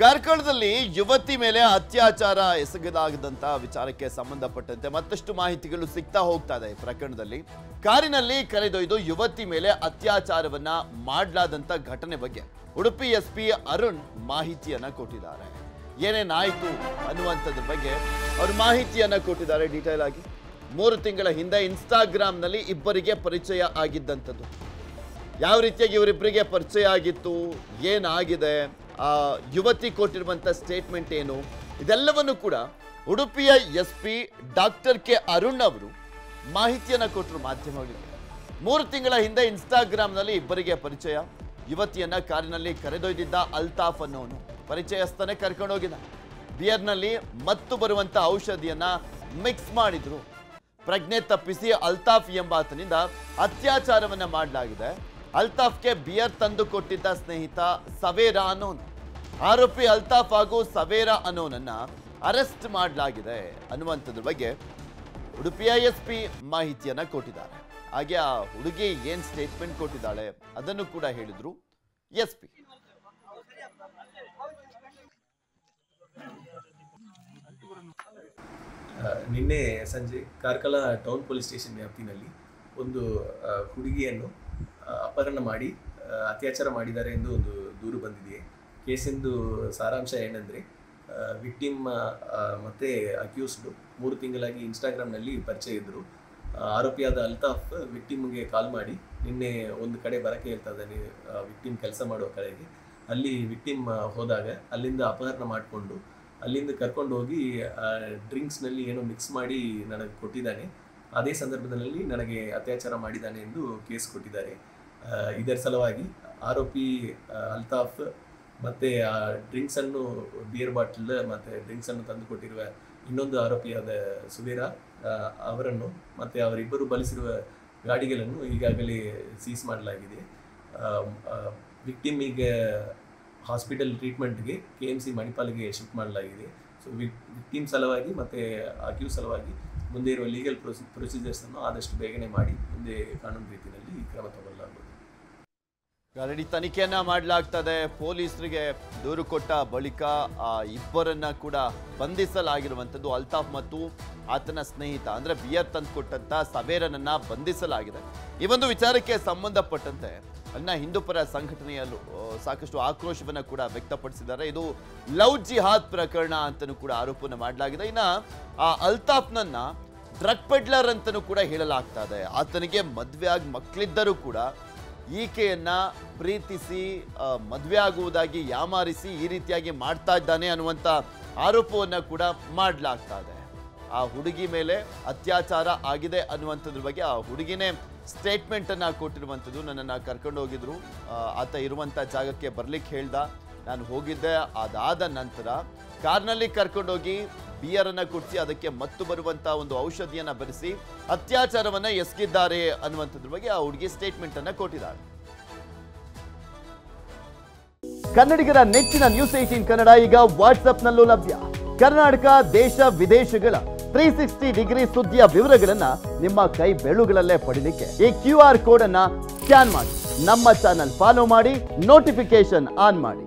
ಕಾರ್ಕಳದಲ್ಲಿ ಯುವತಿ ಮೇಲೆ ಅತ್ಯಾಚಾರ ಎಸಗಲಾಗದಂತ ವಿಚಾರಕ್ಕೆ ಸಂಬಂಧಪಟ್ಟಂತೆ ಮತ್ತಷ್ಟು ಮಾಹಿತಿಗಳು ಸಿಗ್ತಾ ಹೋಗ್ತಾ ಇದೆ ಪ್ರಕರಣದಲ್ಲಿ. ಕಾರಿನಲ್ಲಿ ಕರೆದೊಯ್ದು ಯುವತಿ ಮೇಲೆ ಅತ್ಯಾಚಾರವನ್ನ ಮಾಡಲಾದಂತ ಘಟನೆ ಬಗ್ಗೆ ಉಡುಪಿ ಎಸ್ ಪಿ ಅರುಣ್ ಮಾಹಿತಿಯನ್ನ ಕೊಟ್ಟಿದ್ದಾರೆ. ಏನೇನಾಯ್ತು ಅನ್ನುವಂಥದ್ರ ಬಗ್ಗೆ ಅವರು ಮಾಹಿತಿಯನ್ನ ಕೊಟ್ಟಿದ್ದಾರೆ ಡೀಟೇಲ್ ಆಗಿ. ಮೂರು ತಿಂಗಳ ಹಿಂದೆ ಇನ್ಸ್ಟಾಗ್ರಾಮ್ನಲ್ಲಿ ಇಬ್ಬರಿಗೆ ಪರಿಚಯ ಆಗಿದ್ದಂಥದ್ದು. ಯಾವ ರೀತಿಯಾಗಿ ಇವರಿಬ್ಬರಿಗೆ ಪರಿಚಯ ಆಗಿತ್ತು? ಏನಾಗಿದೆ? ಯುವತಿ ಕೊಟ್ಟಿರುವಂಥ ಸ್ಟೇಟ್ಮೆಂಟ್ ಏನು? ಇದೆಲ್ಲವನ್ನು ಕೂಡ ಉಡುಪಿಯ S P doctor K Arun ಅವರು ಮಾಹಿತಿಯನ್ನು ಕೊಟ್ಟರು ಮಾಧ್ಯಮಗಳಿಗೆ. ಮೂರು ತಿಂಗಳ ಹಿಂದೆ ಇನ್ಸ್ಟಾಗ್ರಾಮ್ನಲ್ಲಿ ಇಬ್ಬರಿಗೆ ಪರಿಚಯ. ಯುವತಿಯನ್ನು ಕಾರಿನಲ್ಲಿ ಕರೆದೊಯ್ದಿದ್ದ ಅಲ್ತಾಫ್ ಅನ್ನೋನು. ಪರಿಚಯಸ್ಥನೇ ಕರ್ಕೊಂಡೋಗಿದ್ದ ಬಿಯರ್ನಲ್ಲಿ ಮತ್ತು ಬರುವಂಥ ಔಷಧಿಯನ್ನು ಮಿಕ್ಸ್ ಮಾಡಿದರು. ಪ್ರಜ್ಞೆ ತಪ್ಪಿಸಿ ಅಲ್ತಾಫ್ ಎಂಬಾತನಿಂದ ಅತ್ಯಾಚಾರವನ್ನು ಮಾಡಲಾಗಿದೆ. ಅಲ್ತಾಫ್ಗೆ ಬಿಯರ್ ತಂದು ಕೊಟ್ಟಿದ್ದ ಸ್ನೇಹಿತ ಸವೇರಾ ಅನ್ನೋನು. ಆರೋಪಿ ಅಲ್ತಾಫ್ ಹಾಗೂ ಸವೇರಾ ಅನ್ನೋನನ್ನ ಅರೆಸ್ಟ್ ಮಾಡಲಾಗಿದೆ ಅನ್ನುವಂಥದ್ರ ಬಗ್ಗೆ ಉಡುಪಿಯ ಎಸ್ ಪಿ ಮಾಹಿತಿಯನ್ನ ಕೊಟ್ಟಿದ್ದಾರೆ. ಹಾಗೆ ಆ ಹುಡುಗಿ ಏನ್ ಸ್ಟೇಟ್ಮೆಂಟ್ ಕೊಟ್ಟಿದ್ದಾಳೆ ಅದನ್ನು ಕೂಡ ಹೇಳಿದ್ರು ಎಸ್ ಪಿ ನಿನ್ನೆ ಸಂಜೆ ಕಾರ್ಕಳ ಟೌನ್ ಪೊಲೀಸ್ ಸ್ಟೇಷನ್ ವ್ಯಾಪ್ತಿನಲ್ಲಿ ಒಂದು ಹುಡುಗಿಯನ್ನು ಅಪಹರಣ ಮಾಡಿ ಅತ್ಯಾಚಾರ ಮಾಡಿದ್ದಾರೆ ಎಂದು ಒಂದು ದೂರು ಬಂದಿದೆ. ಕೇಸಿಂದು ಸಾರಾಂಶ ಏನಂದರೆ ವಿಕ್ಟಿಮ್ ಮತ್ತು ಅಕ್ಯೂಸ್ಡು ಮೂರು ತಿಂಗಳಾಗಿ ಇನ್ಸ್ಟಾಗ್ರಾಮ್ನಲ್ಲಿ ಪರಿಚಯ ಇದ್ದರು ಆರೋಪಿಯಾದ ಅಲ್ತಾಫ್ ವಿಕ್ಟಿಮ್ಗೆ ಕಾಲ್ ಮಾಡಿ, ನಿನ್ನೆ ಒಂದು ಕಡೆ ಬರಕ್ಕೆ ಹೇಳ್ತಾ ವಿಕ್ಟಿಮ್ ಕೆಲಸ ಮಾಡುವ ಕಡೆಗೆ. ಅಲ್ಲಿ ವಿಕ್ಟಿಮ್ ಹೋದಾಗ ಅಲ್ಲಿಂದ ಅಪಹರಣ ಮಾಡಿಕೊಂಡು, ಅಲ್ಲಿಂದ ಕರ್ಕೊಂಡು ಹೋಗಿ ಡ್ರಿಂಕ್ಸ್ನಲ್ಲಿ ಏನೋ ಮಿಕ್ಸ್ ಮಾಡಿ ನನಗೆ ಕೊಟ್ಟಿದ್ದಾನೆ. ಅದೇ ಸಂದರ್ಭದಲ್ಲಿ ನನಗೆ ಅತ್ಯಾಚಾರ ಮಾಡಿದ್ದಾನೆ ಎಂದು ಕೇಸ್ ಕೊಟ್ಟಿದ್ದಾರೆ. ಇದರ ಸಲುವಾಗಿ ಆರೋಪಿ ಅಲ್ತಾಫ್ ಮತ್ತೆ ಆ ಡ್ರಿಂಕ್ಸ್ ಅನ್ನು ಬಿಯರ್ ಬಾಟಲ್ ಮತ್ತೆ ಡ್ರಿಂಕ್ಸ್ ಅನ್ನು ತಂದು ಕೊಟ್ಟಿರುವ ಇನ್ನೊಂದು ಆರೋಪಿಯಾದ ಸುವೀರ ಅವರನ್ನು ಮತ್ತೆ ಅವರಿಬ್ಬರು ಬಳಸಿರುವ ಗಾಡಿಗಳನ್ನು ಈಗಾಗಲೇ ಸೀಸ್ ಮಾಡಲಾಗಿದೆ. ವಿಕ್ಟಿಮ್ ಈಗ ಹಾಸ್ಪಿಟಲ್ ಟ್ರೀಟ್ಮೆಂಟ್ಗೆ ಕೆ ಎಂ ಸಿ ಮಣಿಪಾಲ್ಗೆ ಶಿಫ್ಟ್ ಮಾಡಲಾಗಿದೆ. ಸೊ ವಿಕ್ಟಿಮ್ ಸಲುವಾಗಿ ಮತ್ತು ಅಕ್ಯೂ ಸಲುವಾಗಿ ಮುಂದೆ ಇರುವ ಲೀಗಲ್ ಪ್ರೊಸಿ ಪ್ರೊಸೀಜರ್ಸನ್ನು ಆದಷ್ಟು ಬೇಗನೆ ಮಾಡಿ ಮುಂದೆ ಕಾನೂನು ರೀತಿಯಲ್ಲಿ ಕ್ರಮ ತಗೊಳ್ಳಲಾಗುವುದು. ಗಾಡಿ ತನಿಖೆಯನ್ನ ಮಾಡಲಾಗ್ತದೆ. ಪೊಲೀಸರಿಗೆ ದೂರು ಕೊಟ್ಟ ಬಳಿಕ ಆ ಇಬ್ಬರನ್ನ ಕೂಡ ಬಂಧಿಸಲಾಗಿರುವಂಥದ್ದು ಅಲ್ತಾಫ್ ಮತ್ತು ಆತನ ಸ್ನೇಹಿತ, ಅಂದ್ರೆ ಬಿಯರ್ ತಂದು ಕೊಟ್ಟಂತ ಸಬೇರನನ್ನ ಬಂಧಿಸಲಾಗಿದೆ. ಈ ಒಂದು ವಿಚಾರಕ್ಕೆ ಸಂಬಂಧಪಟ್ಟಂತೆ ಅನ್ನ ಹಿಂದೂಪರ ಸಂಘಟನೆಯಲ್ಲೂ ಸಾಕಷ್ಟು ಆಕ್ರೋಶವನ್ನ ಕೂಡ ವ್ಯಕ್ತಪಡಿಸಿದ್ದಾರೆ. ಇದು ಲವ್ ಜಿಹಾದ್ ಪ್ರಕರಣ ಅಂತಲೂ ಕೂಡ ಆರೋಪನ ಮಾಡಲಾಗಿದೆ. ಇನ್ನ ಆ ಅಲ್ತಾಫ್ನನ್ನ ಡ್ರಗ್ ಪೆಡ್ಲರ್ ಅಂತಲೂ ಕೂಡ ಹೇಳಲಾಗ್ತಾ ಇದೆ. ಆತನಿಗೆ ಮದುವೆ ಆಗಿ ಮಕ್ಕಳಿದ್ದರೂ ಕೂಡ ಈಕೆಯನ್ನ ಪ್ರೀತಿಸಿ ಮದುವೆ ಆಗುವುದಾಗಿ ಯಾಮಾರಿಸಿ ಈ ರೀತಿಯಾಗಿ ಮಾಡ್ತಾ ಇದ್ದಾನೆ ಅನ್ನುವಂಥ ಆರೋಪವನ್ನ ಕೂಡ ಮಾಡಲಾಗ್ತಾ ಇದೆ. ಆ ಹುಡುಗಿ ಮೇಲೆ ಅತ್ಯಾಚಾರ ಆಗಿದೆ ಅನ್ನುವಂಥದ್ರ ಬಗ್ಗೆ ಆ ಹುಡುಗಿನೇ ಸ್ಟೇಟ್ಮೆಂಟ್ ಅನ್ನ ಕೊಟ್ಟಿರುವಂಥದ್ದು. ನನ್ನನ್ನು ಕರ್ಕೊಂಡು ಹೋಗಿದ್ರು. ಆತ ಇರುವಂಥ ಜಾಗಕ್ಕೆ ಬರ್ಲಿಕ್ಕೆ ಹೇಳ್ದ. ನಾನು ಹೋಗಿದ್ದೆ. ಅದಾದ ನಂತರ ಕಾರ್ನಲ್ಲಿ ಕರ್ಕೊಂಡೋಗಿ ಬಿಯರನ್ನ ಕುಡಿಸಿ ಅದಕ್ಕೆ ಮತ್ತು ಬರುವಂತ ಒಂದು ಔಷಧಿಯನ್ನ ಬೆರೆಸಿ ಅತ್ಯಾಚಾರವನ್ನ ಎಸಗಿದ್ದಾರೆ ಅನ್ನುವಂಥದ್ರ ಬಗ್ಗೆ ಆ ಹುಡುಗಿ ಸ್ಟೇಟ್ಮೆಂಟ್ ಅನ್ನ ಕೊಟ್ಟಿದ್ದಾರೆ ಕನ್ನಡಿಗರ ನೆಚ್ಚಿನ ನ್ಯೂಸ್ ಏಟೀನ್ ಕನ್ನಡ ಈಗ ವಾಟ್ಸ್ಆಪ್ನಲ್ಲೂ ಲಭ್ಯ. ಕರ್ನಾಟಕ, ದೇಶ, ವಿದೇಶಗಳ ತ್ರೀ ಸಿಕ್ಸ್ಟಿ ಡಿಗ್ರಿ ಸುದ್ದಿಯ ವಿವರಗಳನ್ನ ನಿಮ್ಮ ಕೈ ಬೆಳುಗಳಲ್ಲೇ ಪಡೀಲಿಕ್ಕೆ ಈ ಕ್ಯೂ ಆರ್ ಕೋಡ್ ಅನ್ನ ಸ್ಕ್ಯಾನ್ ಮಾಡಿ. ನಮ್ಮ ಚಾನಲ್ ಫಾಲೋ ಮಾಡಿ ನೋಟಿಫಿಕೇಶನ್ ಆನ್ ಮಾಡಿ.